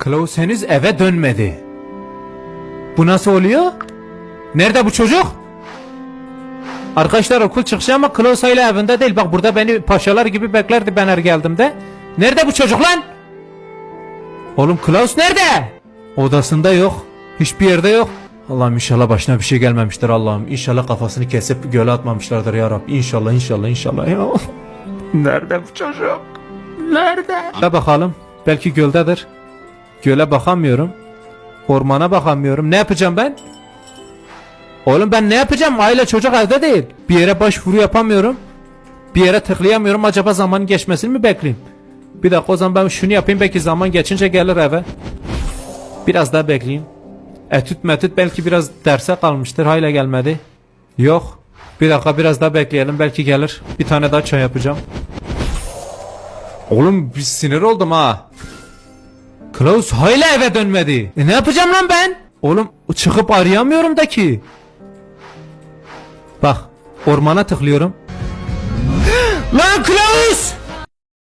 Klaus henüz eve dönmedi. Bu nasıl oluyor? Nerede bu çocuk? Arkadaşlar okul çıkışı ama Klaus hala evinde değil. Bak burada beni paşalar gibi beklerdi ben her geldiğimde. Nerede bu çocuk lan? Oğlum Klaus nerede? Odasında yok. Hiçbir yerde yok. Allah'ım inşallah başına bir şey gelmemiştir Allah'ım. İnşallah kafasını kesip göle atmamışlardır ya Rabbi. İnşallah inşallah inşallah ya. Nerede bu çocuk? Nerede? Göle bakalım. Belki göldedir. Göle bakamıyorum. Ormana bakamıyorum. Ne yapacağım ben? Oğlum ben ne yapacağım? Aile çocuk evde değil. Bir yere başvuru yapamıyorum. Bir yere tıklayamıyorum. Acaba zaman geçmesini mi bekleyeyim? Bir dakika o zaman ben şunu yapayım. Belki zaman geçince gelir eve. Biraz daha bekleyeyim. Etüt metüt belki biraz derse kalmıştır. Hala gelmedi. Yok. Bir dakika biraz daha bekleyelim. Belki gelir. Bir tane daha çay yapacağım. Oğlum bir sinir oldum ha. Klaus hala eve dönmedi. E ne yapacağım lan ben? Oğlum çıkıp arayamıyorum da ki. Bak ormana tıklıyorum. lan Klaus!